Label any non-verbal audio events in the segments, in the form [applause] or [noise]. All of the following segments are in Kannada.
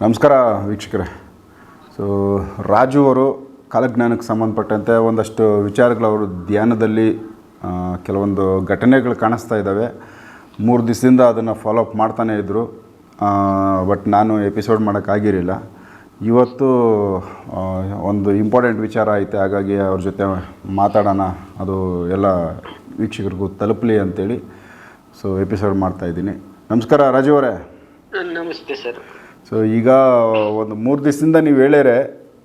ನಮಸ್ಕಾರ ವೀಕ್ಷಕರೇ. ಸೊ ರಾಜು ಅವರು ಕಾಲಜ್ಞಾನಕ್ಕೆ ಸಂಬಂಧಪಟ್ಟಂತೆ ಒಂದಷ್ಟು ವಿಚಾರಗಳು ಅವರು ಧ್ಯಾನದಲ್ಲಿ ಕೆಲವೊಂದು ಘಟನೆಗಳು ಕಾಣಿಸ್ತಾ ಇದ್ದಾವೆ. ಮೂರು ದಿವಸದಿಂದ ಅದನ್ನು ಫಾಲೋಅಪ್ ಮಾಡ್ತಾನೇ ಇದ್ದರು ಬಟ್ ನಾನು ಎಪಿಸೋಡ್ ಮಾಡೋಕ್ಕಾಗಿರಲಿಲ್ಲ ಇವತ್ತು ಒಂದು ಇಂಪಾರ್ಟೆಂಟ್ ವಿಚಾರ ಐತೆ. ಹಾಗಾಗಿ ಅವ್ರ ಜೊತೆ ಮಾತಾಡೋಣ. ಅದು ಎಲ್ಲ ವೀಕ್ಷಕರಿಗೂ ತಲುಪಲಿ ಅಂತೇಳಿ. ಸೊ ಎಪಿಸೋಡ್ ಮಾಡ್ತಾ ಇದ್ದೀನಿ. ನಮಸ್ಕಾರ ರಾಜು ಅವರೇ. ನಮಸ್ತೆ ಸರ್. ಸೊ ಈಗ ಒಂದು ಮೂರು ದಿವಸದಿಂದ ನೀವು ಹೇಳ್ಯಾರೆ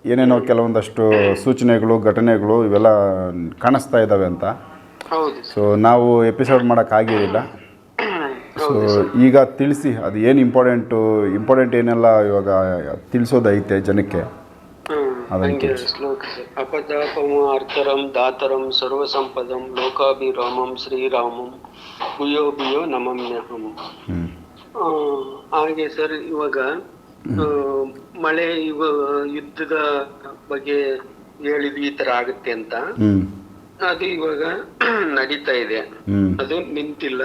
ಏನೇನೋ ಕೆಲವೊಂದಷ್ಟು ಸೂಚನೆಗಳು ಘಟನೆಗಳು ಇವೆಲ್ಲ ಕಾಣಿಸ್ತಾ ಇದ್ದಾವೆ ಅಂತ. ಹೌದು. ಸೊ ನಾವು ಎಪಿಸೋಡ್ ಮಾಡೋಕ್ಕಾಗಿರಲಿಲ್ಲ ಸೊ ಈಗ ತಿಳಿಸಿ ಅದು ಏನು ಇಂಪಾರ್ಟೆಂಟು ಇಂಪಾರ್ಟೆಂಟ್ ಏನೆಲ್ಲ ಇವಾಗ ತಿಳಿಸೋದೈತೆ ಜನಕ್ಕೆ? ಸರ್. ಅಪದಾಪಮ ಅರ್ಥರಂ ದಾತರಂ ಸರ್ವಸಂಪದಂ ಲೋಕಾಭಿರಾಮಂ ಶ್ರೀರಾಮಂ ಭೂಯೋ ಭೂಯೋ ನಮಮ್ಯಹಂ. ಹಾಗೆ ಸರ್ ಇವಾಗ ಮಳೆ ಇವ ಯುದ್ಧದ ಬಗ್ಗೆ ಹೇಳಿದ್ವಿ ಈ ತರ ಆಗುತ್ತೆ ಅಂತ. ಅದು ಇವಾಗ [clears throat] ನಡೀತಾ ಇದೆ. ಅದು ನಿಂತಿಲ್ಲ.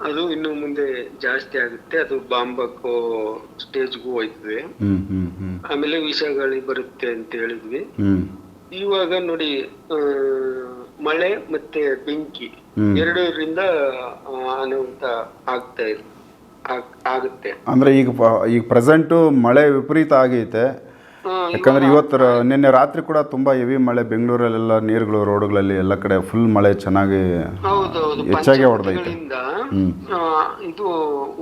ಅದು ಇನ್ನು ಮುಂದೆ ಜಾಸ್ತಿ ಆಗುತ್ತೆ. ಅದು ಬಾಂಬ್ ಹಾಕೋ ಸ್ಟೇಜ್ಗೂ ಹೋಯ್ತದೆ. ಆಮೇಲೆ ವಿಷಗಾಳಿ ಬರುತ್ತೆ ಅಂತ ಹೇಳಿದ್ವಿ. ಇವಾಗ ನೋಡಿ ಮಳೆ ಮತ್ತೆ ಬೆಂಕಿ. ಎರಡರಿಂದ ಅನಾಹುತ ಆಗ್ತಾ ಇದೆ. ಆಗುತ್ತೆ. ಅಂದ್ರೆ ಈಗ ಈಗ ಪ್ರೆಸೆಂಟು ಮಳೆ ವಿಪರೀತ ಆಗೈತೆ. ಯಾಕಂದ್ರೆ ಇವತ್ತು ರ- ನಿನ್ನೆ ರಾತ್ರಿ ಕೂಡ ತುಂಬಾ ಹೆವಿ ಮಳೆ ಬೆಂಗಳೂರಲ್ಲೆಲ್ಲ ನೀರುಗಳು ರೋಡ್ಗಳಲ್ಲಿ ಎಲ್ಲ ಕಡೆ ಫುಲ್ ಮಳೆ ಚೆನ್ನಾಗಿ ಹೌದೌದು ಹೆಚ್ಚಾಗಿ ಹೊಡೆದೈತೆ. ಪಂಚಭೂತಗಳಿಂದ, ಆ, ಇದು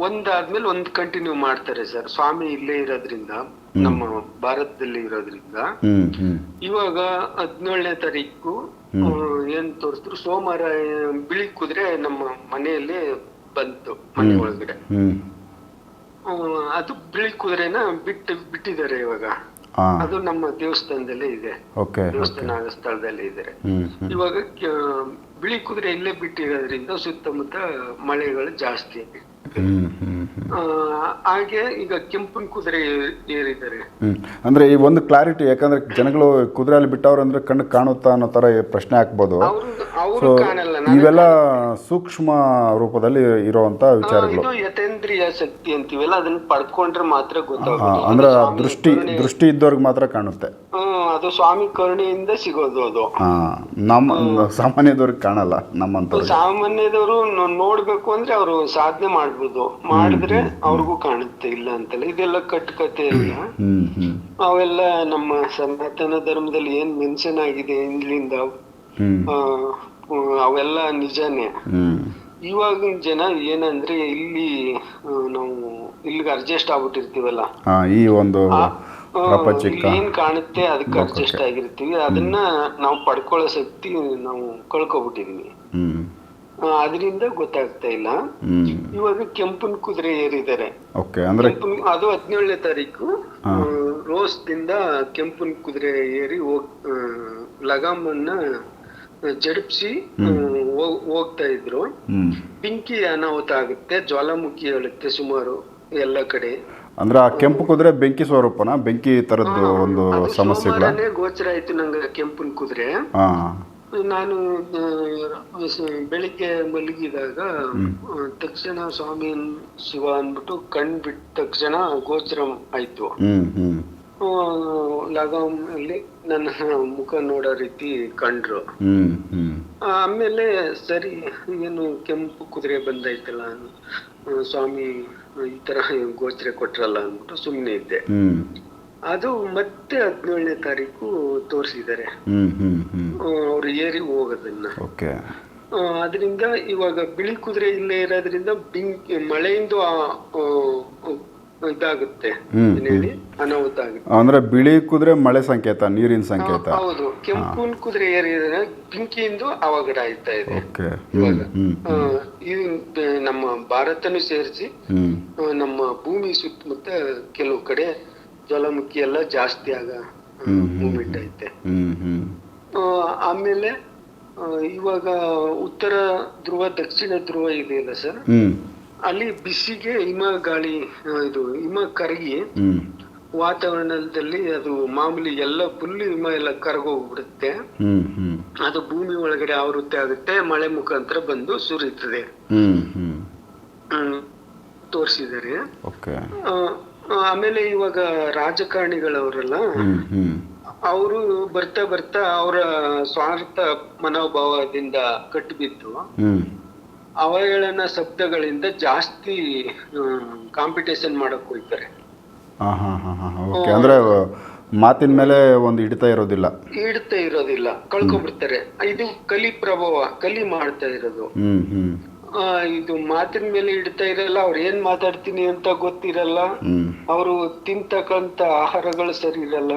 ಒಂದಾದ್ಮೇಲೆ ಒಂದ್ ಕಂಟಿನ್ಯೂ ಮಾಡ್ತಾರೆ ಸರ್ ಸ್ವಾಮಿ ಇಲ್ಲೇ ಇರೋದ್ರಿಂದ ನಮ್ಮ ಭಾರತದಲ್ಲಿ ಇರೋದ್ರಿಂದ. ಹ್ಞೂ ಹ್ಞೂ ಇವಾಗ ಹದಿನೇಳನೇ ತಾರೀಕು ಏನ್ ತೋರಿಸಿದ್ರು ಸೋಮವಾರ ಆ, ಬಿಳಿ ಕುದ್ರೆ ನಮ್ಮ ಮನೆಯಲ್ಲಿ ಬಂತು ಮನೆ ಒಳಗಡೆ. ಅದು ಬಿಳಿ ಕುದುರೆನ ಬಿಟ್ಟು ಬಿಟ್ಟಿದ್ದಾರೆ ಇವಾಗ. ಅದು ನಮ್ಮ ದೇವಸ್ಥಾನದಲ್ಲೇ ಇದೆ. ದೇವಸ್ಥಾನ ಸ್ಥಳದಲ್ಲಿ ಸ್ಥಳದಲ್ಲೇ ಇದೆ ಹ್ಞೂ ಹ್ಞೂ ಇವಾಗ ಬಿಳಿ ಕುದುರೆ ಇಲ್ಲೇ ಬಿಟ್ಟಿರೋದ್ರಿಂದ ಸುತ್ತಮುತ್ತ ಮಳೆಗಳು ಜಾಸ್ತಿ. ಹಾಗೆ ಈಗ ಕೆಂಪನ್ ಕುದುರೆ ಏರಿದ್ದಾರೆ. ಅಂದ್ರೆ ಈ ಒಂದು ಕ್ಲಾರಿಟಿ ಯಾಕಂದ್ರೆ ಜನಗಳು ಕುದುರೆಯಲ್ಲಿ ಬಿಟ್ಟವ್ರು ಅಂದ್ರೆ ಕಣ್ಣು ಕಾಣುತ್ತಾ ಅನ್ನೋ ತರ ಪ್ರಶ್ನೆ ಹಾಕ್ಬೋದು. ಇವೆಲ್ಲ ಸೂಕ್ಷ್ಮ ರೂಪದಲ್ಲಿ ಇರುವಂತ ವಿಚಾರಗಳು. ಇದು ಯತೇಂದ್ರಿಯ ಶಕ್ತಿ ಅಂತೀವಲ್ಲ ಅದನ್ನ ಪಡ್ಕೊಂಡ್ರೆ ಮಾತ್ರ ಹಾಂ ಗೊತ್ತಾಗೋದು ಅಂದ್ರೆ ದೃಷ್ಟಿ ದೃಷ್ಟಿ ಇದ್ದವ್ರಿಗೆ ಮಾತ್ರ ಕಾಣುತ್ತೆ. ಅದು ಸ್ವಾಮಿ ಕರುಣೆಯಿಂದ ಸಿಗೋದು ಅದು. ನಮ್ಮ ಸಾಮಾನ್ಯದವ್ರಿಗೆ ಕಾಣಲ್ಲ ನಮ್ಮಂತ ಸಾಮಾನ್ಯದವರು ನೋಡ್ಬೇಕು ಅಂದ್ರೆ ಅವರು ಸಾಧನೆ ಮಾಡ್ಬೋದು. ಮಾಡಿದ್ರೆ ಅವ್ರಿಗೂ ಕಾಣುತ್ತೆ ಇಲ್ಲ ಅಂತಲ್ಲ. ಇದೆಲ್ಲ ಕಟ್ಟುಕತೆ ಇಲ್ಲ ಅವೆಲ್ಲ ನಮ್ಮ ಸನಾತನ ಧರ್ಮದಲ್ಲಿ ಏನ್ ಮೆನ್ಷನ್ ಆಗಿದೆ ಇಂದ್ಲಿಂದ ಆ, ಅವೆಲ್ಲ ನಿಜಾನೇ. ಇವಾಗ ಇವಾಗಿನ ಜನ ಏನಂದ್ರೆ ಇಲ್ಲಿ ಆ, ನಾವು ಇಲ್ಲಿಗೆ ಅಡ್ಜಸ್ಟ್ ಆಗ್ಬಿಟ್ಟಿರ್ತೀವಲ್ಲ. ಹಾಂ ಈ ಒಂದು ಆ, ಪ್ರಪಂಚಕ್ಕೆ ಏನ್ ಕಾಣುತ್ತೆ ಅದಕ್ಕೆ ಅಡ್ಜಸ್ಟ್ ಆಗಿರ್ತೀವಿ. ಅದನ್ನ ನಾವು ಪಡ್ಕೊಳ್ಳೋ ಶಕ್ತಿ ನಾವು ಕಳ್ಕೊಬಿಟ್ಟಿದೀವಿ. ಅದರಿಂದ ಗೊತ್ತಾಗ್ತಾ ಇಲ್ಲ. ಇವಾಗ ಕೆಂಪನ್ ಕುದುರೆ ಏರಿದ್ದಾರೆ. ಅದು ಹದಿನೇಳನೇ ತಾರೀಕು ರೋಸ್ ದಿಂದ ಕೆಂಪನ್ ಕುದುರೆ ಏರಿ ಹೋಗ್ ಅನ್ನ ಲಗಾಮನ್ನ ಜಡಿಪಿಸಿ ಹೋಗ್ತಾ ಇದ್ರು. ಬೆಂಕಿ ಅನಾಹುತ ಆಗುತ್ತೆ ಜ್ವಾಲಾಮುಖಿ ಹೇಳುತ್ತೆ ಸುಮಾರು ಎಲ್ಲ ಕಡೆ. ಅಂದ್ರೆ ಆ ಕೆಂಪು ಕುದುರೆ ಬೆಂಕಿ ಸ್ವರೂಪನ ಬೆಂಕಿ ತರದ್ದು ಒಂದು ಸಮಸ್ಯೆ ಸಮಸ್ಯೆಗಳ. ಗೋಚರ ಆಯ್ತು ನಂಗೆ ಕೆಂಪನ್ ಕುದುರೆ. ನಾನು ಬೆಳಿಗ್ಗೆ ಮಲಗಿದಾಗ ತಕ್ಷಣ ಸ್ವಾಮಿ ಶಿವ ಅಂದ್ಬಿಟ್ಟು ಕಣ್ ಬಿಟ್ಟ ತಕ್ಷಣ ಗೋಚರ ಆಯ್ತು. ಲಗಾಮ್ ಅಲ್ಲಿ ನನ್ನ ಮುಖ ನೋಡೋ ರೀತಿ ಕಂಡ್ರು. ಆಮೇಲೆ ಸರಿ ಏನು ಕೆಂಪು ಕುದುರೆ ಬಂದೈತಲ್ಲ ಸ್ವಾಮಿ ಈ ತರ ಗೋಚರ ಕೊಟ್ರಲ್ಲ ಅಂದ್ಬಿಟ್ಟು ಸುಮ್ಮನೆ ಇದ್ದೆ. ಅದು ಮತ್ತೆ ಹದಿನೇಳನೇ ತಾರೀಕು ತೋರಿಸಿದ್ದಾರೆ. ಅವ್ರು ಏರಿ ಹೋಗೋದನ್ನ. ಅದರಿಂದ ಇವಾಗ ಬಿಳಿ ಕುದುರೆ ಇಲ್ಲೇ ಇರೋದ್ರಿಂದ ಬೆಂಕಿ ಮಳೆಯಿಂದ ಇದಾಗುತ್ತೆ. ಹೇಳಿ? ಅನಾಹುತ ಆಗುತ್ತೆ. ಅಂದ್ರೆ ಬಿಳಿ ಕುದುರೆ ಮಳೆ ಸಂಕೇತ ನೀರಿನ ಸಂಕೇತ. ಹೌದು. ಕೆಂಪು ಕುದುರೆ ಏರಿದ್ರೆ ಬೆಂಕಿಯಿಂದ ಅವಘಡ ಆಯ್ತಾ ಇದೆ. ಇದು ನಮ್ಮ ಭಾರತನು ಸೇರಿಸಿ ನಮ್ಮ ಭೂಮಿ ಸುತ್ತಮುತ್ತ ಕೆಲವು ಕಡೆ ಜ್ವಾಲಾಮುಖಿ ಎಲ್ಲ ಜಾಸ್ತಿ ಆಗ ಮೂಮೆಂಟ್ ಐತೆ ಆಮೇಲೆ ಇವಾಗ ಉತ್ತರ ಧ್ರುವ ದಕ್ಷಿಣ ಧ್ರುವ ಇದೆಯಲ್ಲ ಸರ್? ಅಲ್ಲಿ ಬಿಸಿಗೆ ಹಿಮ ಗಾಳಿ ಇದು ಹಿಮ ಕರಗಿ ವಾತಾವರಣದಲ್ಲಿ ಅದು ಮಾಮೂಲಿ ಎಲ್ಲ ಫುಲ್ ಹಿಮ ಎಲ್ಲ ಕರಗೋಗ್ಬಿಡುತ್ತೆ ಅದು ಭೂಮಿ ಒಳಗಡೆ ಆವೃತ್ತಿ ಆಗುತ್ತೆ ಮಳೆ ಮುಖಾಂತರ ಬಂದು ಸುರಿಯುತ್ತದೆ. ತೋರಿಸಿದ್ದಾರೆ. ಓಕೆ. ಆಮೇಲೆ ಇವಾಗ ರಾಜಕಾರಣಿಗಳವರೆಲ್ಲ ಅವರು ಬರ್ತಾ ಬರ್ತಾ ಅವರ ಸ್ವಾರ್ಥ ಮನೋಭಾವದಿಂದ ಕಟ್ಟಿಬಿದ್ದು ಬಿದ್ದು ಅವಹೇಳನ ಶಬ್ದಗಳಿಂದ ಜಾಸ್ತಿ ಕಾಂಪಿಟೇಷನ್ ಮಾಡಕ್ ಹೋಗ್ತಾರೆ. ಅಂದ್ರೆ ಮಾತಿನ ಮೇಲೆ ಒಂದು ಇಡ್ತಾ ಇರೋದಿಲ್ಲ. ಇಡ್ತಾ ಇರೋದಿಲ್ಲ. ಕಳ್ಕೊಂಡ್ಬಿಡ್ತಾರೆ. ಇದು ಕಲಿ ಪ್ರಭಾವ ಕಲಿ ಮಾಡ್ತಾ ಇರೋದು. ಇದು ಮಾತಿನ ಮೇಲೆ ಇಡ್ತಾ ಇರಲ್ಲ ಅವ್ರು ಏನ್ ಮಾತಾಡ್ತೀನಿ ಅಂತ ಗೊತ್ತಿರಲ್ಲ. ಅವರು ತಿಂತಕ್ಕಂತ ಆಹಾರಗಳು ಸರಿ ಇರಲ್ಲ.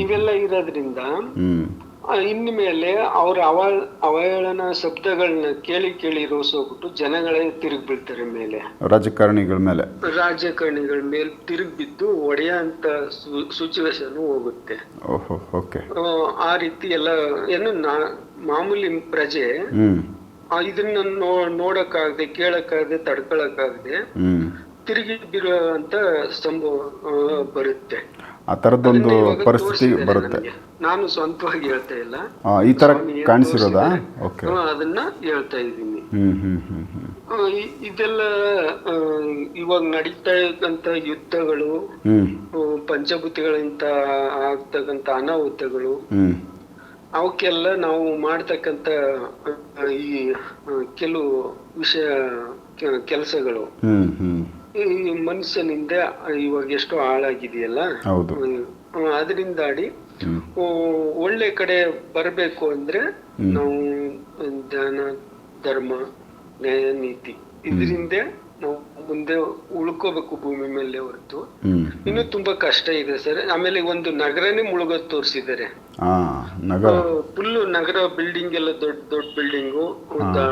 ಇವೆಲ್ಲ ಇರೋದ್ರಿಂದ ಇನ್ಮೇಲೆ ಅವ್ರ ಅವ ಅವಹೇಳನ ಶಬ್ದಗಳನ್ನ ಕೇಳಿ ಕೇಳಿ ರೋಸೋಗ್ಬಿಟ್ಟು ಜನಗಳೇ ತಿರುಗಿ ಬೀಳ್ತಾರೆ ಮೇಲೆ. ರಾಜಕಾರಣಿಗಳ ಮೇಲೆ. ರಾಜಕಾರಣಿಗಳ ಮೇಲೆ ತಿರುಗಿ ಬಿದ್ದು ಒಡೆಯ ಅಂತ ಸಿಚುವೇಶನ್ ಹೋಗುತ್ತೆ. ಆ, ರೀತಿ ಎಲ್ಲ ಏನು ನಾ ಮಾಮೂಲಿ ಪ್ರಜೆ ಇದನ್ನ ನೋ ನೋಡಕ್ಕಾಗದೆ ಕೇಳಕ್ಕಾಗದೆ ತಡ್ಕೊಳಕ್ಕಾಗದೆ ತಿರುಗಿ ಬಿರೋ ಅಂತ ಸಂಭವ ಬರುತ್ತೆ. ಆ ತರದೊಂದು ಪರಿಸ್ಥಿತಿ ಬರುತ್ತೆ. ನಾನು ಸ್ವಂತವಾಗಿ ಹೇಳ್ತಾ ಇಲ್ಲ. ಈ ತರ ಕಾಣಿಸಿರೋದಾ? ಓಕೆ. ಅದನ್ನ ಹೇಳ್ತಾ ಇದ್ದೀನಿ. ಇದೆಲ್ಲ ಇವಾಗ ನಡೀತಾ ಇದ್ದಂತ ಯುದ್ಧಗಳು ಪಂಚಭೂತಿಗಳಿಂದ ಆಗ್ತಕ್ಕಂತ ಅನಾಹುತಗಳು ಅವಕ್ಕೆಲ್ಲ ನಾವು ಮಾಡ್ತಕ್ಕಂತ ಈ ಕೆಲವು ವಿಷಯ ಕೆಲಸಗಳು. ಈ ಮನುಷ್ಯನಿಂದ ಇವಾಗ ಎಷ್ಟೋ ಹಾಳಾಗಿದೆಯಲ್ಲ? ಅದರಿಂದಾಡಿ ಒಳ್ಳೆ ಕಡೆ ಬರಬೇಕು ಅಂದ್ರೆ ನಾವು ಧ್ಯಾನ ಧರ್ಮ ನ್ಯಾಯ ನೀತಿ ಇದರಿಂದ ನಾವು ಮುಂದೆ ಉಳ್ಕೋಬೇಕು ಭೂಮಿ ಮೇಲೆ ಹೊರತು. ಇನ್ನು ತುಂಬಾ ಕಷ್ಟ ಇದೆ ಸರ್. ಆಮೇಲೆ ಒಂದು ನಗರನೇ ಮುಳುಗೋದ್ ತೋರಿಸಿದ್ದಾರೆ. ನಗರ. ಫುಲ್ ನಗರ ಬಿಲ್ಡಿಂಗ್ ಎಲ್ಲ ದೊಡ್ಡ ದೊಡ್ಡ ಬಿಲ್ಡಿಂಗು ಒಂದು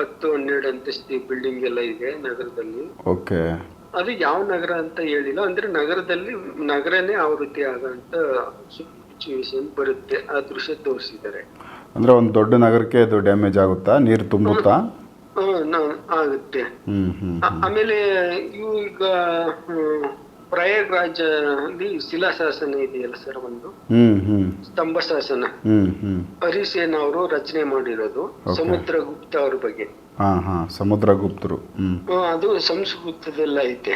ಹತ್ತು ಹನ್ನೆರಡು ಅಂತಸ್ತಿ ಬಿಲ್ಡಿಂಗ್ ಎಲ್ಲ ಇದೆ ನಗರದಲ್ಲಿ. ಓಕೆ. ಅದು ಯಾವ ನಗರ ಅಂತ ಹೇಳಿಲ್ಲ ಅಂದ್ರೆ ನಗರದಲ್ಲಿ ನಗರನೇ ಆವೃತ್ತಿ ಆಗಂತ ಸಿಚುವೇಶನ್ ಬರುತ್ತೆ ಆ ದೃಶ್ಯ ತೋರಿಸಿದ್ದಾರೆ. ಅಂದ್ರೆ ಒಂದು ದೊಡ್ಡ ನಗರಕ್ಕೆ ಅದು ಡ್ಯಾಮೇಜ್ ಆಗುತ್ತಾ ನೀರು ತುಂಬುತ್ತಾ? ಆಗುತ್ತೆ. ಆಮೇಲೆ ಇವು ಈಗ ಪ್ರಯಾಗ್ರಾಜ್ ಅಲ್ಲಿ ಶಿಲಾಶಾಸನ ಇದೆಯಲ್ಲ ಸರ್ ಒಂದು? ಸ್ತಂಭ ಶಾಸನ ಹರಿಸೇನ್ ಅವರು ರಚನೆ ಮಾಡಿರೋದು ಸಮುದ್ರಗುಪ್ತ ಅವ್ರ ಬಗ್ಗೆ. ಸಮುದ್ರಗುಪ್ತರು. ಅದು ಸಂಸ್ಕೃತದಲ್ಲ ಐತೆ.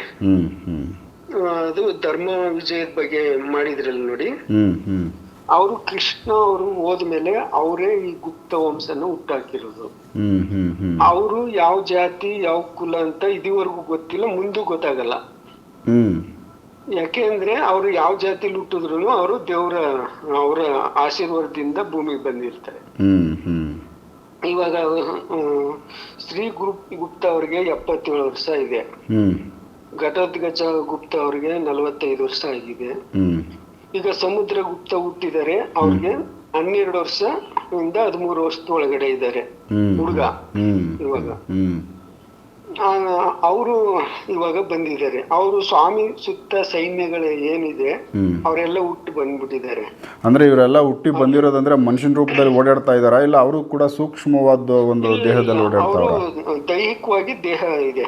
ಅದು ಧರ್ಮ ವಿಜಯದ ಬಗ್ಗೆ ಮಾಡಿದ್ರಲ್ಲ ನೋಡಿ. ಅವರು ಕೃಷ್ಣ ಅವರು ಹೋದ್ಮೇಲೆ ಅವರೇ ಈ ಗುಪ್ತ ವಂಶನ ಹುಟ್ಟಾಕಿರೋದು. ಅವರು ಯಾವ ಜಾತಿ ಯಾವ ಕುಲ ಅಂತ ಇದುವರೆಗೂ ಗೊತ್ತಿಲ್ಲ ಮುಂದೂ ಗೊತ್ತಾಗಲ್ಲ. ಹ್ಮ್. ಯಾಕೆಂದ್ರೆ ಅವರು ಯಾವ ಜಾತಿಲಿ ಹುಟ್ಟಿದ್ರು ಅವರು ದೇವರ ಅವರ ಆಶೀರ್ವಾದದಿಂದ ಭೂಮಿಗೆ ಬಂದಿರ್ತಾರೆ. ಇವಾಗ ಶ್ರೀ ಗುಪ್ತ ಅವ್ರಿಗೆ ಎಪ್ಪತ್ತೇಳು ವರ್ಷ ಇದೆ. ಘಟೋದ್ಗಜ ಗುಪ್ತ ಅವ್ರಿಗೆ ನಲವತ್ತೈದು ವರ್ಷ ಆಗಿದೆ. ಈಗ ಸಮುದ್ರ ಗುಪ್ತ ಹುಟ್ಟಿದರೆ ಅವ್ರಿಗೆ ಹನ್ನೆರಡು ವರ್ಷ ಇಂದ ಹದಿಮೂರು ವರ್ಷದ ಒಳಗಡೆ ಇದ್ದಾರೆ ಹುಡುಗ. ಇವಾಗ. ಅವರು ಇವಾಗ ಬಂದಿದ್ದಾರೆ. ಅವರು ಸ್ವಾಮಿ ಸುತ್ತ ಸೈನ್ಯಗಳು ಏನಿದೆ ಅವರೆಲ್ಲ ಹುಟ್ಟಿ ಬಂದ್ಬಿಟ್ಟಿದ್ದಾರೆ. ಅಂದ್ರೆ ಇವರೆಲ್ಲ ಹುಟ್ಟಿ ಬಂದಿರೋದಂದ್ರೆ ಮನುಷ್ಯನ ರೂಪದಲ್ಲಿ ಓಡಾಡ್ತಾ ಇದಾರಾ ಇಲ್ಲ ಅವರು ಕೂಡ ಸೂಕ್ಷ್ಮವಾದ ಒಂದು ದೇಹದಲ್ಲಿ ಅವರು ಓಡಾಡ್ತಾವ್ರ ದೈಹಿಕವಾಗಿ ದೇಹ ಇದೆ.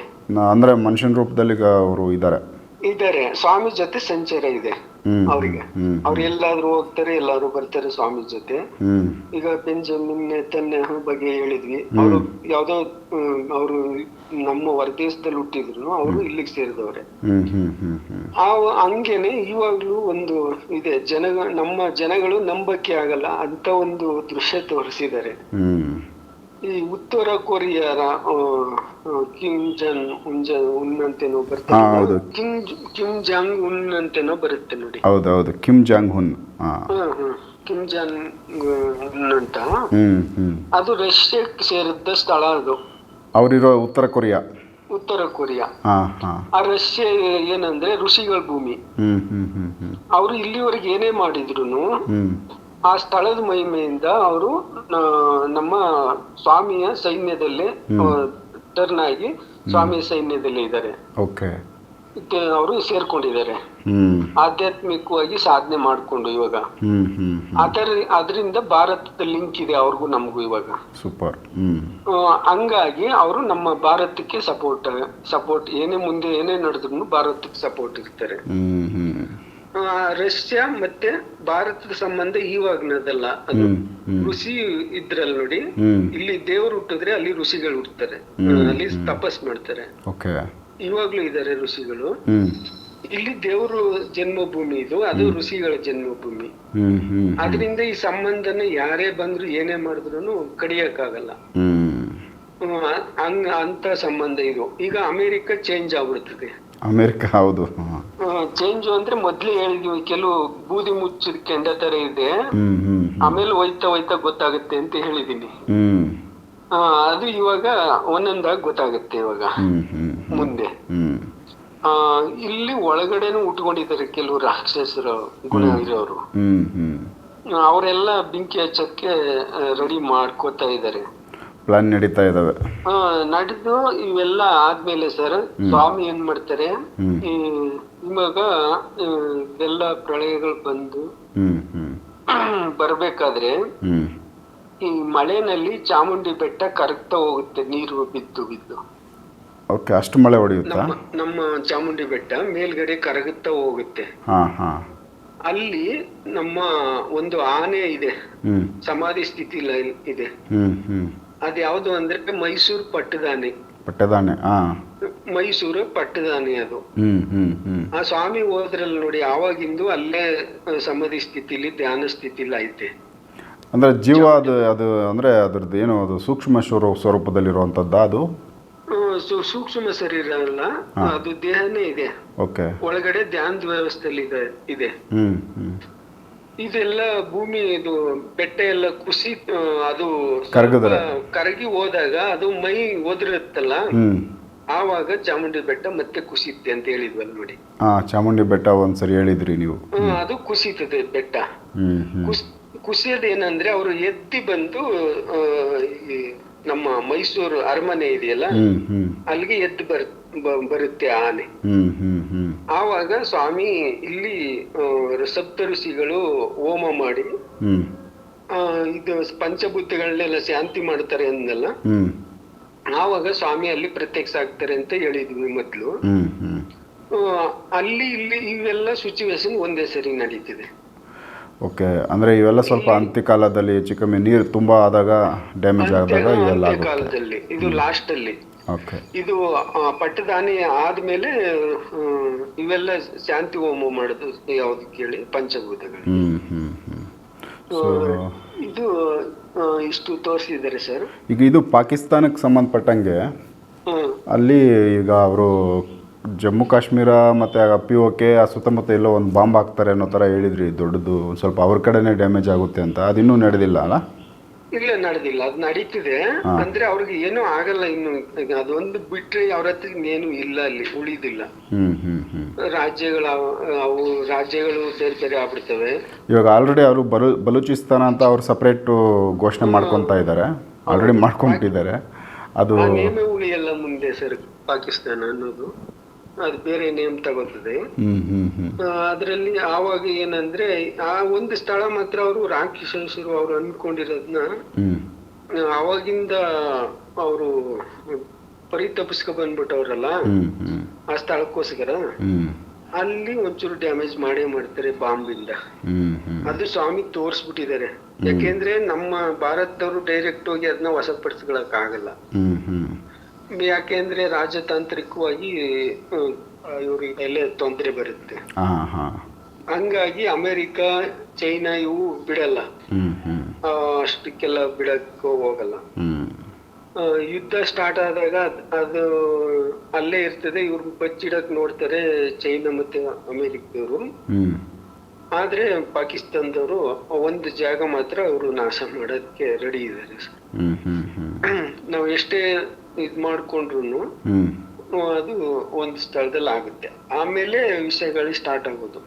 ಅಂದ್ರೆ ಮನುಷ್ಯನ ರೂಪದಲ್ಲಿ ಅವರು ಇದ್ದಾರೆ. ಇದ್ದಾರೆ. ಸ್ವಾಮಿ ಜೊತೆ ಸಂಚಾರ ಇದೆ. ಅವ್ರಿಗೆ. ಅವರು ಎಲ್ಲಾದ್ರೂ ಹೋಗ್ತಾರೆ ಎಲ್ಲಾದ್ರೂ ಬರ್ತಾರೆ ಸ್ವಾಮಿ ಜೊತೆ. ಈಗ ಬೆಂಜಮಿನ್ ತನ್ನೆ ಬಗ್ಗೆ ಹೇಳಿದ್ವಿ. ಅವರು ಯಾವ್ದೋ ಅವರು ನಮ್ಮ ಹೊರದೇಶದಲ್ಲಿ ಹುಟ್ಟಿದ್ರು. ಅವರು ಇಲ್ಲಿಗೆ ಸೇರಿದವ್ರೆ. ಆ ಹಂಗೇನೆ ಇವಾಗ್ಲೂ ಒಂದು ಇದೆ. ಜನ ನಮ್ಮ ಜನಗಳು ನಂಬಕ್ಕೆ ಆಗಲ್ಲ ಅಂತ ಒಂದು ದೃಶ್ಯ ತೋರಿಸಿದ್ದಾರೆ. ಈ ಉತ್ತರ ಕೊರಿಯಾರ ಆ, ಕಿಮ್ ಜನ್ ಉಂಜ ಉನ್ ಅಂತೇನೋ ಹಾ, ಬರ್ತದೆ ಹೌದು. ಕಿಮ್ ಕಿಮ್ ಜಾಂಗ್ ಉನ್ ಅಂತೇನೋ ಬರುತ್ತೆ ನೋಡಿ. ಹೌದೌದು ಕಿಮ್ ಜಾಂಗ್ ಹುನ್ ಹಾ. ಹ, ಹಾ. ಕಿಮ್ ಜಾನ್ ಉನ್ ಅಂತ. ಹ್ಮ್ ಹ್ಮ್. ಅದು ರಷ್ಯಾಕ್ಕೆ ಸೇರಿದ್ದ ಸ್ಥಳ ಅದು. ಅವರಿರೋ ಉತ್ತರ ಕೊರಿಯಾ? ಉತ್ತರ ಕೊರಿಯಾ. ಹಾ ಹಾ. ಆ ರಷ್ಯಾ ಏನಂದ್ರೆ ಋಷಿಗಳ ಭೂಮಿ. ಹ್ಮ್ ಹ್ಮ್ ಹ್ಮ್ ಹ್ಮ್. ಅವರು ಇಲ್ಲಿವರೆಗೆ ಏನೇ ಮಾಡಿದ್ರು ಹ್ಮ್. ಆ ಸ್ಥಳದ ಮಹಿಮೆಯಿಂದ ಅವರು ನಮ್ಮ ಸ್ವಾಮಿಯ ಸೈನ್ಯದಲ್ಲಿ ಟರ್ನ್ ಆಗಿ ಸ್ವಾಮಿಯ ಸೈನ್ಯದಲ್ಲಿ ಇದ್ದಾರೆ. ಅವರು ಸೇರ್ಕೊಂಡಿದ್ದಾರೆ. ಆಧ್ಯಾತ್ಮಿಕವಾಗಿ ಸಾಧನೆ ಮಾಡ್ಕೊಂಡು ಇವಾಗ. ಅದರ ಅದರಿಂದ ಭಾರತದ ಲಿಂಕ್ ಇದೆ ಅವ್ರಿಗೂ ನಮಗೂ ಇವಾಗ. ಸೂಪರ್. ಹಂಗಾಗಿ ಅವರು ನಮ್ಮ ಭಾರತಕ್ಕೆ ಸಪೋರ್ಟ್ ಸಪೋರ್ಟ್ ಏನೇ ಮುಂದೆ ಏನೇ ನಡೆದ್ರು ಭಾರತಕ್ಕೆ ಸಪೋರ್ಟ್ ಇರ್ತಾರೆ. ರಷ್ಯಾ ಮತ್ತೆ ಭಾರತದ ಸಂಬಂಧ ಇವಾಗ್ನದಲ್ಲ ಅದು ಋಷಿ ಇದ್ರಲ್ಲಿ ನೋಡಿ. ಇಲ್ಲಿ ದೇವರು ಹುಟ್ಟಿದ್ರೆ ಅಲ್ಲಿ ಋಷಿಗಳು ಹುಟ್ಟುತ್ತಾರೆ ಅಲ್ಲಿ ತಪಸ್ ಮಾಡ್ತಾರೆ. ಇವಾಗ್ಲೂ ಇದಾರೆ ಋಷಿಗಳು. ಇಲ್ಲಿ ದೇವರು ಜನ್ಮಭೂಮಿ ಇದು ಅದು ಋಷಿಗಳ ಜನ್ಮಭೂಮಿ. ಅದರಿಂದ ಈ ಸಂಬಂಧನ ಯಾರೇ ಬಂದ್ರು ಏನೇ ಮಾಡಿದ್ರು ಕಡಿಯಕ್ಕಾಗಲ್ಲ. ಹಂಗ ಅಂತ ಸಂಬಂಧ ಇದು. ಈಗ ಅಮೆರಿಕ ಚೇಂಜ್ ಆಗ್ಬಿಡ್ತದೆ. ಅಮೆರಿಕ ಹೌದು. ಚೇಂಜ್ ಅಂದ್ರೆ ಮೊದ್ಲೇ ಹೇಳಿದ್ವಿ ಕೆಲವು ಬೂದಿ ಮುಚ್ಚಿದ ಕೆಂಡ ತರ ಇದೆ. ಆಮೇಲೆ ಹೋಯ್ತಾ ಹೋಯ್ತಾ ಗೊತ್ತಾಗುತ್ತೆ ಅಂತ ಹೇಳಿದೀನಿ. ಆ, ಅದು ಇವಾಗ ಒಂದೊಂದಾಗಿ ಗೊತ್ತಾಗುತ್ತೆ ಇವಾಗ. ಮುಂದೆ. ಆ ಇಲ್ಲಿ ಒಳಗಡೆನೂ ಉಟ್ಕೊಂಡಿದ್ದಾರೆ ಕೆಲವು ರಾಕ್ಷಸರು ಗುಣ ಇರೋರು. ಅವರೆಲ್ಲ ಬೆಂಕಿ ಹಚ್ಚಕ್ಕೆ ರೆಡಿ ಮಾಡ್ಕೋತಾ ಇದ್ದಾರೆ. ಪ್ಲಾನ್ ನಡೀತಾ ಇದ್ದಾವೆ ನಡೆದು ಇವೆಲ್ಲ ಆದ್ಮೇಲೆ ಸರ್ ಸ್ವಾಮಿ ಏನ್ ಮಾಡ್ತಾರೆ. ಈ ಇವಾಗ ಎಲ್ಲ ಪ್ರಳಯಗಳು ಬಂದು ಬರಬೇಕಾದ್ರೆ ಈ ಮಳೆನಲ್ಲಿ ಚಾಮುಂಡಿ ಬೆಟ್ಟ ಕರಗ್ತಾ ಹೋಗುತ್ತೆ ನೀರು ಬಿದ್ದು ಬಿದ್ದು. ಓಕೆ ಅಷ್ಟು ಮಳೆ ಹೊಡೆಯುತ್ತಾ? ನಮ್ಮ ಚಾಮುಂಡಿ ಬೆಟ್ಟ ಮೇಲ್ಗಡೆ ಕರಗುತ್ತಾ ಹೋಗುತ್ತೆ. ಅಲ್ಲಿ ನಮ್ಮ ಒಂದು ಆನೆ ಇದೆ. ಸಮಾಧಿ ಸ್ಥಿತಿ ಇದೆ. ಅದ್ಯಾವುದು ಅಂದ್ರೆ ಮೈಸೂರು ಪಟ್ಟದಾನೆ ಪಟ್ಟದಾನೆ ಹಾ ಮೈಸೂರು ಪಟ್ಟದಾನೆ ಅದು. ಹ್ಮ್ ಹ್ಮ್ ಆ ಸ್ವಾಮಿ ಹೋದ್ರಲ್ಲಿ ನೋಡಿ ಆವಾಗಿಂದು ಅಲ್ಲೇ ಸಮಾಧಿ ಸ್ಥಿತಿಲಿ ಧ್ಯಾನ ಸ್ಥಿತಿಲಿ ಐತೆ. ಅಂದ್ರೆ ಜೀವ ಅದು ಅದು ಅಂದ್ರೆ ಅದ್ರದ್ದು ಏನು ಅದು ಸೂಕ್ಷ್ಮ ಸ್ವರೂಪ ಸ್ವರೂಪದಲ್ಲಿರುವಂತದ್ದ ಅದು? ಸು- ಸೂಕ್ಷ್ಮ ಶರೀರ ಅಲ್ಲ ಅದು ದೇಹನೇ ಇದೆ. ಓಕೆ. ಒಳಗಡೆ ಧ್ಯಾನದ ವ್ಯವಸ್ಥೆಯಲ್ಲಿ ಇದೆ ಇದೆ. ಹ್ಮ್ ಹ್ಞೂ ಇದೆಲ್ಲ ಭೂಮಿ ಇದು ಬೆಟ್ಟ ಎಲ್ಲ ಕುಸಿ ಅದು ಕರಗಿ ಹೋದಾಗ ಅದು ಮೈ ಒದರುತ್ತಲ್ಲ ಆವಾಗ ಚಾಮುಂಡಿ ಬೆಟ್ಟ ಮತ್ತೆ ಕುಸಿಯುತ್ತೆ ಅಂತ ಹೇಳಿದ್ವಲ್ಲ ನೋಡಿ. ಹಾ ಚಾಮುಂಡಿ ಬೆಟ್ಟ ಒಂದ್ಸರಿ ಹೇಳಿದ್ರಿ ನೀವು. ಅದು ಕುಸಿತದೆ ಬೆಟ್ಟ. ಕುಸಿಯೋದು ಏನಂದ್ರೆ ಕುಸ್ ಕುಸಿಯೋದೇನಂದ್ರೆ ಅವರು ಎತ್ತಿ ಬಂದು ನಮ್ಮ ಮೈಸೂರು ಅರಮನೆ ಇದೆಯಲ್ಲ? ಅಲ್ಲಿಗೆ ಎದ್ದು ಬರ್ ಬರುತ್ತೆ ಆನೆ. ಆವಾಗ ಸ್ವಾಮಿ ಇಲ್ಲಿ ಸಪ್ತ ಋಷಿಗಳು ಹೋಮ ಮಾಡಿ ಇದು ಪಂಚಭೂತಗಳನ್ನೆಲ್ಲ ಶಾಂತಿ ಮಾಡ್ತಾರೆ ಅಂದಲ್ಲ? ಆವಾಗ ಸ್ವಾಮಿ ಅಲ್ಲಿ ಪ್ರತ್ಯಕ್ಷ ಆಗ್ತಾರೆ ಅಂತ ಹೇಳಿದ್ವಿ ಮೊದ್ಲು. ಅಲ್ಲಿ ಇಲ್ಲಿ ಇವೆಲ್ಲ ಸಿಚುವೇಶನ್ ಒಂದೇ ಸರಿ ನಡೀತಿದೆ. ಓಕೆ ಅಂದರೆ ಇವೆಲ್ಲ ಸ್ವಲ್ಪ ಅಂತ್ಯಕಾಲದಲ್ಲಿ ಹೆಚ್ಚು ಕಮ್ಮಿ ನೀರು ತುಂಬ ಆದಾಗ ಡ್ಯಾಮೇಜ್ ಆದಾಗ ಇವೆಲ್ಲ ಕಾಲದಲ್ಲಿ ಇದು ಲಾಸ್ಟ್ ಅಲ್ಲಿ. ಓಕೆ ಇದು ಪಟ್ಟದಾನಿ ಆದ್ಮೇಲೆ ಇವೆಲ್ಲ ಶಾಂತಿ ಹೋಮ ಮಾಡುದು ಯಾವ್ದು ಕೇಳಿ ಪಂಚಭೂತಗಳು. ಇದು ಇಷ್ಟು ತೋರಿಸಿದ್ದಾರೆ ಸರ್. ಈಗ ಇದು ಪಾಕಿಸ್ತಾನಕ್ಕೆ ಸಂಬಂಧಪಟ್ಟಂಗೆ ಅಲ್ಲಿ ಈಗ ಅವರು ಜಮ್ಮು ಕಾಶ್ಮೀರ ಮತ್ತು ಪಿ ಓಕೆ ಆ ಸುತ್ತಮುತ್ತ ಎಲ್ಲೋ ಒಂದು ಬಾಂಬ್ ಹಾಕ್ತಾರೆ ಅನ್ನೋ ಥರ ಹೇಳಿದ್ರಿ ದೊಡ್ಡದು. ಒಂದು ಸ್ವಲ್ಪ ಅವ್ರ ಕಡೆನೇ ಡ್ಯಾಮೇಜ್ ಆಗುತ್ತೆ ಅಂತ. ಅದಿನ್ನೂ ನಡೆದಿಲ್ಲ ಅಲ್ಲ? ಇಲ್ಲ ನಡೆದಿಲ್ಲ. ಅದು ನಡೀತಿದೆ. ಅಂದ್ರೆ ಅವ್ರಿಗೆ ಏನೂ ಆಗಲ್ಲ ಇನ್ನು. ಅದೊಂದು ಬಿಟ್ರೆ ಅವ್ರ ಹತ್ರ ಇನ್ನೇನು ಇಲ್ಲ ಅಲ್ಲಿ ಉಳಿದಿಲ್ಲ. ಹ್ಮ್ ಹ್ಮ್ ರಾಜ್ಯಗಳ ಅವು ರಾಜ್ಯಗಳು ಬೇರೆ ಬೇರೆ ಆಗ್ಬಿಡ್ತವೆ. ಇವಾಗ ಆಲ್ರೆಡಿ ಅವರು ಬಲು ಬಲೂಚಿಸ್ತಾನ ಅಂತ ಅವ್ರು ಸಪರೇಟ್ ಘೋಷಣೆ ಮಾಡ್ಕೊಂತ ಇದ್ದಾರೆ. ಆಲ್ರೆಡಿ ಮಾಡ್ಕೊಂಬಿಟ್ಟಿದ್ದಾರೆ ಅದು ಆ ನೇಮೇ ಉಳಿಯಲ್ಲ ಮುಂದೆ ಸರ್ ಪಾಕಿಸ್ತಾನ ಅನ್ನೋದು. ಅದು ಬೇರೆ ನೇಮ್ ತಗೋತದೆ. ಅದ್ರಲ್ಲಿ ಆವಾಗ ಏನಂದ್ರೆ ಆ ಒಂದು ಸ್ಥಳ ಮಾತ್ರ ಅವರು ರಾಕ್ಷಸರು ಅವ್ರು ಅನ್ಕೊಂಡಿರೋದನ್ನ ಅವಾಗಿಂದ ಅವರು ಪರಿತಪಿಸ್ಕೊ ಬಂದ್ಬಿಟ್ಟವ್ರಲ್ಲ ಆ ಸ್ಥಳಕ್ಕೋಸ್ಕರ ಅಲ್ಲಿ ಒಂಚೂರು ಡ್ಯಾಮೇಜ್ ಮಾಡೇ ಮಾಡ್ತಾರೆ ಬಾಂಬಿಂದ. ಅದು ಸ್ವಾಮಿ ತೋರ್ಸ್ಬಿಟ್ಟಿದ್ದಾರೆ. ಯಾಕೆಂದ್ರೆ ನಮ್ಮ ಭಾರತದವರು ಡೈರೆಕ್ಟ್ ಹೋಗಿ ಅದನ್ನ ವಶಪಡಿಸ್ಕೊಳಕ್ ಆಗಲ್ಲ ಯಾಕೆಂದ್ರೆ ರಾಜತಾಂತ್ರಿಕವಾಗಿ ಇವ್ರಿಗೆ ತೊಂದರೆ ಬರುತ್ತೆ. ಹಂಗಾಗಿ ಅಮೆರಿಕ ಚೈನಾ ಇವು ಬಿಡಲ್ಲ. ಅಷ್ಟಕ್ಕೆಲ್ಲ ಬಿಡಕ್ಕೆ ಹೋಗಲ್ಲ. ಯುದ್ಧ ಸ್ಟಾರ್ಟ್ ಆದಾಗ ಅದ್- ಅಲ್ಲೇ ಇರ್ತದೆ ಇವ್ರು ಬಚ್ಚಿಡಕ್ ನೋಡ್ತಾರೆ ಚೈನಾ ಮತ್ತೆ ಅಮೆರಿಕದವರು. ಆದ್ರೆ ಪಾಕಿಸ್ತಾನದವರು ಒಂದು ಜಾಗ ಮಾತ್ರ ಅವರು ನಾಶ ಮಾಡೋದಕ್ಕೆ ರೆಡಿ ಇದ್ದಾರೆ. ನಾವು ಎಷ್ಟೇ ಇದ್ ಮಾಡ್ಕೊಂಡ್ರು ಅದು ಒಂದ್ ಸ್ಥಳದಲ್ಲಿ ಆಗುತ್ತೆ. ಆಮೇಲೆ ವಿಷಯಗಳು ಸ್ಟಾರ್ಟ್ ಆಗೋದು.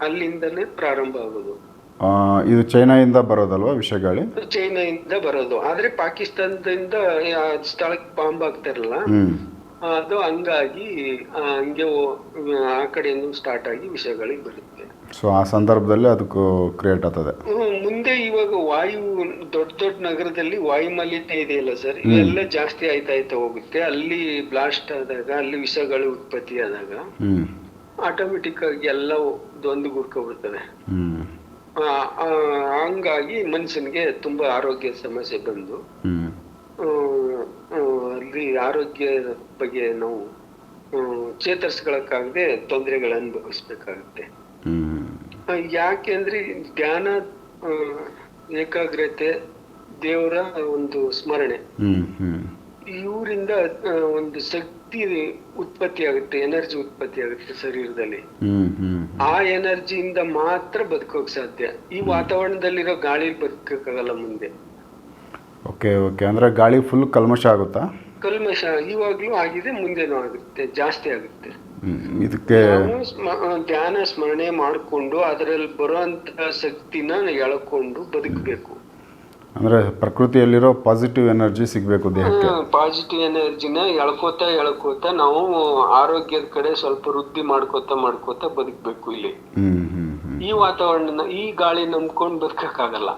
ಅಲ್ಲಿಂದಲೇ ಪ್ರಾರಂಭ ಆಗೋದು. ಇದು ಚೈನಾದಿಂದ ಬರೋದಲ್ವಾ ವಿಷಯಗಳು? ಚೈನಾದಿಂದ ಬರೋದು. ಆದ್ರೆ ಪಾಕಿಸ್ತಾನದಿಂದ ಆ ಸ್ಥಳಕ್ಕೆ ಬಾಂಬ್ ಆಗ್ತಾರಲ್ಲ ಅದು ಹಂಗಾಗಿ ಹಂಗೆ ಆ ಕಡೆಯಿಂದ ಸ್ಟಾರ್ಟ್ ಆಗಿ ವಿಷಯಗಳಿಗೆ ಬರುತ್ತೆ. ಸೊ ಆ ಸಂದರ್ಭದಲ್ಲಿ ಅದಕ್ಕೂ ಕ್ರಿಯೇಟ್ ಆಗ್ತದೆ. ಮುಂದೆ ಇವಾಗ ವಾಯು ದೊಡ್ಡ ದೊಡ್ಡ ನಗರದಲ್ಲಿ ವಾಯು ಮಾಲಿನ್ಯ ಇದೆಯಲ್ಲ ಸರ್? ಇವೆಲ್ಲ ಜಾಸ್ತಿ ಆಯ್ತಾ ಆಯ್ತಾ ಹೋಗುತ್ತೆ. ಅಲ್ಲಿ ಬ್ಲಾಸ್ಟ್ ಆದಾಗ ಅಲ್ಲಿ ವಿಷಗಳು ಉತ್ಪತ್ತಿ ಆದಾಗ ಆಟೋಮೆಟಿಕ್ ಆಗಿ ಎಲ್ಲ ದೊಂದು ಗುಡ್ಕೊಬಿಡ್ತವೆ ಹಂಗಾಗಿ ಮನುಷ್ಯನಿಗೆ ತುಂಬಾ ಆರೋಗ್ಯ ಸಮಸ್ಯೆ ಬಂದು ಅಲ್ಲಿ ಆರೋಗ್ಯ ಬಗ್ಗೆ ನಾವು ಚೇತರಿಸ್ಕೊಳಕ್ಕಾಗದೆ ತೊಂದರೆಗಳು ಅನುಭವಿಸ್ಬೇಕಾಗುತ್ತೆ. ಯಾಕೆಂದ್ರೆ ಅಂದ್ರೆ ಧ್ಯಾನ ಏಕಾಗ್ರತೆ ದೇವರ ಒಂದು ಸ್ಮರಣೆ. ಇವರಿಂದ ಒಂದು ಶಕ್ತಿ ಉತ್ಪತ್ತಿ ಆಗುತ್ತೆ ಎನರ್ಜಿ ಉತ್ಪತ್ತಿ ಆಗುತ್ತೆ ಶರೀರದಲ್ಲಿ. ಆ ಎನರ್ಜಿಯಿಂದ ಮಾತ್ರ ಬದುಕೋಕ್ ಸಾಧ್ಯ. ಈ ವಾತಾವರಣದಲ್ಲಿರೋ ಗಾಳಿ ಬದುಕಕ್ಕಾಗಲ್ಲ ಮುಂದೆ. Okay okay. ಅಂದ್ರೆ ಗಾಳಿ ಫುಲ್ ಕಲ್ಮಶ ಆಗುತ್ತಾ? ಕಲ್ಮಶ ಇವಾಗ್ಲೂ ಆಗಿದೆ ಮುಂದೆನೂ ಆಗುತ್ತೆ ಜಾಸ್ತಿ ಆಗುತ್ತೆ. ಇದಕ್ಕೆ ಧ್ಯಾನ ಸ್ಮರಣೆ ಮಾಡ್ಕೊಂಡು ಅದರಲ್ಲಿ ಬರುವಂತ ಶಕ್ತಿನ ಎಳ್ಕೊಂಡು ಬದುಕಬೇಕು. ಅಂದ್ರೆ ಪ್ರಕೃತಿಯಲ್ಲಿರೋ ಪಾಸಿಟಿವ್ ಎನರ್ಜಿ ಸಿಗಬೇಕು ದೇಹಕ್ಕೆ. ಪಾಸಿಟಿವ್ ಎನರ್ಜಿನ ಎಳ್ಕೋತಾ ಎಳ್ಕೋತಾ ನಾವು ಆರೋಗ್ಯದ ಕಡೆ ಸ್ವಲ್ಪ ವೃದ್ಧಿ ಮಾಡ್ಕೋತಾ ಮಾಡ್ಕೋತಾ ಬದುಕಬೇಕು ಇಲ್ಲಿ. ಈ ವಾತಾವರಣ ಈ ಗಾಳಿ ನಂಬ್ಕೊಂಡು ಬದುಕಕ್ಕಾಗಲ್ಲ.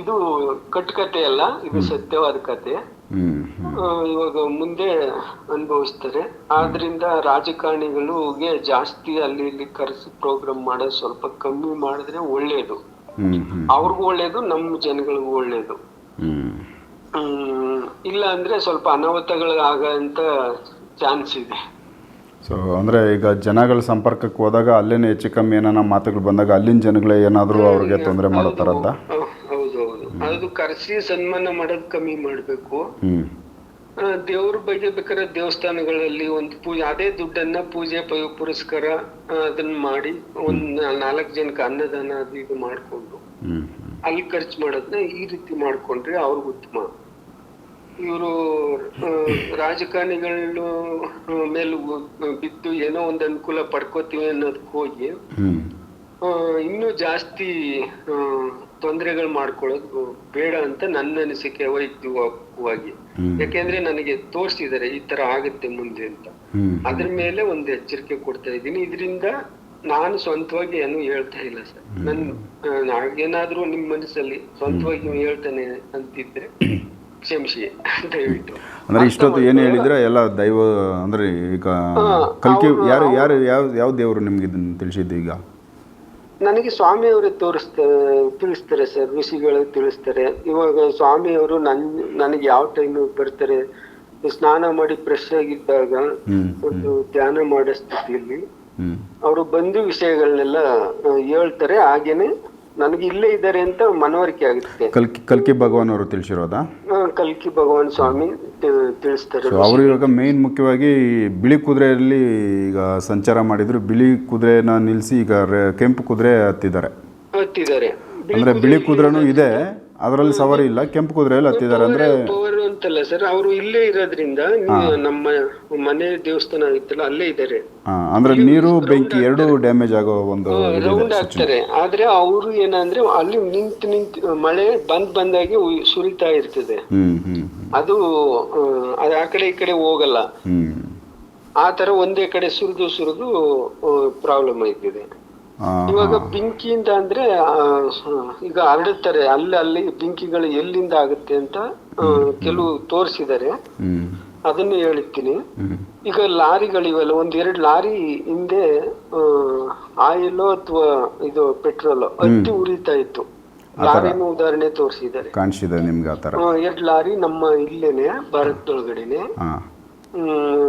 ಇದು ಕಟ್ಟುಕತೆ ಅಲ್ಲ ಇದು ಸತ್ಯವಾದ ಕತೆ ಇವಾಗ ಮುಂದೆ ಅನುಭವಿಸ್ತಾರೆ. ಆದ್ರಿಂದ ರಾಜಕಾರಣಿಗಳಿಗೆ ಜಾಸ್ತಿ ಅಲ್ಲಿ ಇಲ್ಲಿ ಕರೆಸಿ ಪ್ರೋಗ್ರಾಮ್ ಮಾಡೋದು ಸ್ವಲ್ಪ ಕಮ್ಮಿ ಮಾಡಿದ್ರೆ ಒಳ್ಳೇದು. ಅವ್ರಿಗೂ ಒಳ್ಳೇದು ನಮ್ಮ ಜನಗಳಿಗೂ ಒಳ್ಳೇದು. ಹ್ಮ್. ಇಲ್ಲ ಅಂದ್ರೆ ಸ್ವಲ್ಪ ಅನಾಹುತಗಳು ಆಗಂತ ಚಾನ್ಸ್ ಇದೆ. ಸೊ ಅಂದ್ರೆ ಈಗ ಜನಗಳ ಸಂಪರ್ಕಕ್ಕೆ ಹೋದಾಗ ಅಲ್ಲೇನೆ ಹೆಚ್ಚು ಕಮ್ಮಿ ಏನಾನ ಮಾತುಗಳು ಬಂದಾಗ ಅಲ್ಲಿನ ಜನಗಳೇ ಏನಾದರೂ ಅವ್ರಿಗೆ ತೊಂದರೆ ಮಾಡೋ ಥರದ್ದ ಹೌದು ಹೌದು. ಅದು ಕರೆಸಿ ಸನ್ಮಾನ ಮಾಡೋದು ಕಮ್ಮಿ ಮಾಡ್ಬೇಕು. ದೇವ್ರ ಬಗ್ಗೆ ಬೇಕಾದ್ರೆ ದೇವಸ್ಥಾನಗಳಲ್ಲಿ ಒಂದು ಪೂಜೆ ಅದೇ ದುಡ್ಡನ್ನ ಪೂಜೆ ಪುರಸ್ಕಾರ ಅದನ್ನ ಮಾಡಿ ಒಂದ್ ನಾಲ್ಕು ಜನಕ್ಕೆ ಅನ್ನದಾನ ಅದು ಇದು ಮಾಡ್ಕೊಂಡು ಅಲ್ಲಿ ಖರ್ಚು ಮಾಡೋದನ್ನ ಈ ರೀತಿ ಮಾಡ್ಕೊಂಡ್ರೆ ಅವ್ರಿಗೆ ಉತ್ತಮ. ಇವರು ರಾಜಕಾರಣಿಗಳು ಮೇಲೆ ಬಿದ್ದು ಏನೋ ಒಂದು ಅನುಕೂಲ ಪಡ್ಕೋತೀವಿ ಅನ್ನೋದಕ್ಕೆ ಹೋಗಿ ಇನ್ನೂ ಜಾಸ್ತಿ ತೊಂದರೆಗಳು ಮಾಡ್ಕೊಳ್ಳೋದು ಬೇಡ ಅಂತ ನನ್ನ ಅನಿಸಿಕೆ ವೈಯಕ್ತಿಕವಾಗಿ. ಹ್ಮ್. ಯಾಕೆಂದ್ರೆ ನನಗೆ ತೋರಿಸಿದ್ದಾರೆ ಈ ತರ ಆಗುತ್ತೆ ಮುಂದೆ ಅಂತ. ಅದ್ರ ಮೇಲೆ ಒಂದು ಎಚ್ಚರಿಕೆ ಕೊಡ್ತಾ ಇದ್ದೀನಿ. ಇದರಿಂದ ನಾನು ಸ್ವಂತವಾಗಿ ಏನು ಹೇಳ್ತಾ ಇಲ್ಲ ಸರ್. ನನ್ ಆ, ಏನಾದ್ರೂ ನಿಮ್ ಮನಸ್ಸಲ್ಲಿ ಸ್ವಂತವಾಗಿ ನೀವು ಹೇಳ್ತಾನೆ ಅಂತಿದ್ರೆ [coughs] ಕ್ಷಮಿಸಿ ದಯವಿಟ್ಟು ಅಂದ್ರೆ ಇಷ್ಟೊತ್ತು ಏನು ಹೇಳಿದ್ರೆ ಎಲ್ಲ ದೈವ ಅಂದ್ರೆ ಈಗ ಕಲ್ಕಿ ಯಾರು ಯಾರು ಯಾವ ಯಾವ ದೇವರು ನಿಮ್ಗೆ ಇದನ್ನ ತಿಳಿಸಿದ್ದು ಈಗ? ನನಗೆ ಸ್ವಾಮಿಯವರೇ ತೋರಿಸ್ತಾರೆ ತಿಳಿಸ್ತಾರೆ ಸರ್ ಋಷಿಗಳು ತಿಳಿಸ್ತಾರೆ. ಇವಾಗ ಸ್ವಾಮಿಯವರು ನನ್ ನನಗೆ ಯಾವ ಟೈಮ್ ಬರ್ತಾರೆ ಸ್ನಾನ ಮಾಡಿ ಫ್ರೆಶ್ ಆಗಿದ್ದಾಗ ಒಂದು ಧ್ಯಾನ ಮಾಡೋ ಸ್ಥಿತಿಯಲ್ಲಿ ಅವರು ಬಂದು ವಿಷಯಗಳನ್ನೆಲ್ಲ ಹೇಳ್ತಾರೆ ಹಾಗೇನೆ ನನಗೆ ಇಲ್ಲೇ ಇದ್ದಾರೆ ಅಂತ ಮನವರಿಕೆ ಆಗುತ್ತೆ. ಕಲ್ಕಿ ಕಲ್ಕಿ ಭಗವಾನ್ ಅವರು ತಿಳಿಸಿರೋದಾ? ಕಲ್ಕಿ ಭಗವಾನ್ ಸ್ವಾಮಿ ತಿಳಿಸ್ತಾರೆ. ಸೊ ಅವರು ಇವಾಗ ಮೇನ್ ಮುಖ್ಯವಾಗಿ ಬಿಳಿ ಕುದುರೆಯಲ್ಲಿ ಈಗ ಸಂಚಾರ ಮಾಡಿದ್ರು. ಬಿಳಿ ಕುದುರೆನ ನಿಲ್ಲಿಸಿ ಈಗ ಕೆಂಪು ಕುದುರೆ ಹತ್ತಿದ್ದಾರೆ. ಹತ್ತಿದ್ದಾರೆ. ಅಂದ್ರೆ ಬಿಳಿ ಕುದುರೆನೂ ಇದೆ. ಅದರಲ್ಲಿ ಸವಾರಿ ಇಲ್ಲ. ಕೆಂಪು ಕುದುರೆಯಲ್ಲಿ ಹತ್ತಿದ್ದಾರೆ. ಅಂದರೆ ಅಂತಲ್ಲ ಸರ್ ಅವರು ಇಲ್ಲೇ ಇರೋದ್ರಿಂದ ನಮ್ಮ ಮನೆ ದೇವಸ್ಥಾನ ಇತ್ತಲ್ಲ ಅಲ್ಲೇ ಇದ್ದಾರೆ. ಅಂದ್ರೆ ನೀರು ಬೆಂಕಿ ಎರಡು ಡ್ಯಾಮೇಜ್ ಆಗೋ ಒಂದು ರೌಂಡ್ ಆಗ್ತಾರೆ ಆದ್ರೆ ಅವರು ಏನಂದ್ರೆ ಅಲ್ಲಿ ನಿಂತು ನಿಂತು ಮಳೆ ಬಂದ್ ಬಂದಾಗೆ ಸುರಿತಾ ಇರ್ತದೆ. ಅದು ಆ, ಅದು ಆ ಕಡೆ ಈ ಕಡೆ ಹೋಗಲ್ಲ. ಆ ತರ ಒಂದೇ ಕಡೆ ಸುರಿದು ಸುರಿದು ಪ್ರಾಬ್ಲಮ್ ಆಯ್ತಿದೆ ಇವಾಗ ಬೆಂಕಿಯಿಂದ ಅಂದ್ರೆ ಈಗ ಹರಡುತ್ತಾರೆ. ಅಲ್ಲಿ ಅಲ್ಲಿ ಬೆಂಕಿಗಳು ಎಲ್ಲಿಂದ ಆಗುತ್ತೆ ಅಂತ ಕೆಲವು ತೋರಿಸಿದ್ದಾರೆ. ಅದನ್ನು ಹೇಳ್ತೀನಿ ಈಗ ಲಾರಿಗಳಿವೆಲ್ಲ ಒಂದ್ ಎರಡು ಲಾರಿ ಹಿಂದೆ ಆಯಿಲ್ ಅಥವಾ ಇದು ಪೆಟ್ರೋಲ್ ಅತಿ ಉರಿತಾ ಇತ್ತು. ಲಾರಿನೂ ಉದಾಹರಣೆ ತೋರಿಸಿದ್ದಾರೆ. ಕಾಣಿಸಿದೆ ನಿಮ್ಗೆ ಆ ಎರಡು ಲಾರಿ ನಮ್ಮ ಇಲ್ಲೇನೆ ಭಾರತದೊಳಗಡೆನೆ.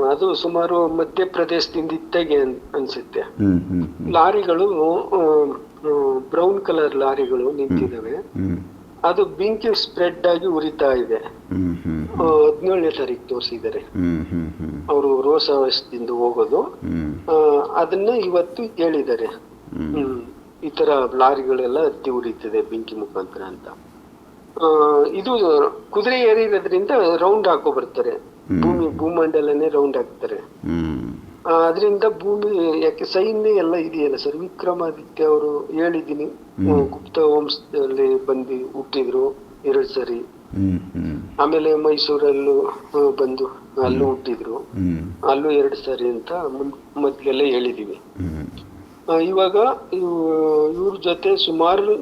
ಅದು ಸುಮಾರು ಮಧ್ಯಪ್ರದೇಶದಿಂದ ಇತ್ತಾಗೆ ಅನ್- ಅನ್ಸುತ್ತೆ. ಲಾರಿಗಳು ಬ್ರೌನ್ ಕಲರ್ ಲಾರಿಗಳು ನಿಂತಿದ್ದಾವೆ. ಅದು ಬೆಂಕಿ ಸ್ಪ್ರೆಡ್ ಆಗಿ ಉರಿತಾ ಇದೆ. ಹದಿನೇಳನೇ ತಾರೀಕು ತೋರಿಸಿದ್ದಾರೆ. ಅವರು ರೋಸಿಂದ ಹೋಗೋದು. ಅದನ್ನ ಇವತ್ತು ಹೇಳಿದ್ದಾರೆ. ಹ್ಮ್. ಈ ತರ ಲಾರಿಗಳೆಲ್ಲ ಹತ್ತಿ ಉರಿತದೆ ಬೆಂಕಿ ಮುಖಾಂತರ ಅಂತ. ಇದು ಕುದುರೆ ಏರಿರೋದ್ರಿಂದ ರೌಂಡ್ ಹಾಕೋ ಬರ್ತಾರೆ. ಭೂಮಿ ಭೂಮಂಡಲನೇ ರೌಂಡ್ ಆಗ್ತಾರೆ. ಅದರಿಂದ ಭೂಮಿ ಯಾಕೆ ಸೈನ್ಯ ಎಲ್ಲ ಇದೆಯಲ್ಲ ಸರ್ ವಿಕ್ರಮಾದಿತ್ಯ ಅವರು ಹೇಳಿದೀನಿ ಗುಪ್ತ ವಂಶದಲ್ಲಿ ಬಂದು ಹುಟ್ಟಿದ್ರು ಎರಡ್ ಸರಿ. ಆಮೇಲೆ ಮೈಸೂರಲ್ಲೂ ಬಂದು ಅಲ್ಲೂ ಹುಟ್ಟಿದ್ರು. ಅಲ್ಲೂ ಎರಡು ಸರಿ ಅಂತ ಮೊದ್ಲೆಲ್ಲ ಹೇಳಿದೀವಿ. ಇವಾಗ ಇವ್ರ ಜೊತೆ ಸುಮಾರು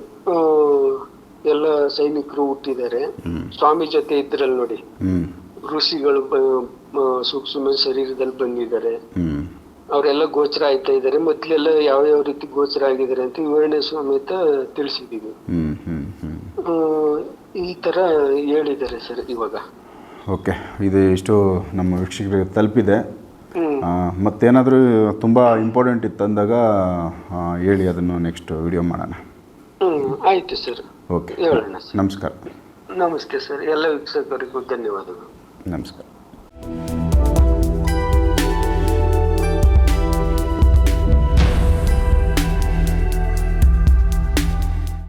ಎಲ್ಲ ಸೈನಿಕರು ಹುಟ್ಟಿದ್ದಾರೆ. ಸ್ವಾಮಿ ಜೊತೆ ಇದ್ರಲ್ಲಿ ನೋಡಿ. ಋಷಿಗಳು ಸೂಕ್ಷ್ಮ ಶರೀರದಲ್ಲಿ ಬಂದಿದ್ದಾರೆ. ಅವರೆಲ್ಲ ಗೋಚರ ಆಯ್ತಾ ಇದ್ದಾರೆ. ಮೊದ್ಲೆಲ್ಲ ಯಾವ ಯಾವ ರೀತಿ ಗೋಚರ ಆಗಿದ್ದಾರೆ ಅಂತ ವಿವರಣೆ ಸಮೇತ ತಿಳಿಸಿದೀವಿ. ಈ ತರ ಹೇಳಿದ್ದಾರೆ ಸರ್ ಇವಾಗ. ಓಕೆ. ಇದು ಇಷ್ಟು ನಮ್ಮ ವೀಕ್ಷಕರಿಗೆ ತಲುಪಿದೆ. ಮತ್ತೇನಾದರೂ ತುಂಬ ಇಂಪಾರ್ಟೆಂಟ್ ಇತ್ತು ಅಂದಾಗ ಹೇಳಿ ಅದನ್ನು ನೆಕ್ಸ್ಟ್ ವಿಡಿಯೋ ಮಾಡೋಣ. ಆಯಿತು ಸರ್. ಓಕೆ. ಹೇಳೋಣ ನಮಸ್ಕಾರ. ನಮಸ್ತೆ ಸರ್. ಎಲ್ಲ ವೀಕ್ಷಕರಿಗೂ ಧನ್ಯವಾದಗಳು. ನಮಸ್ಕಾರ.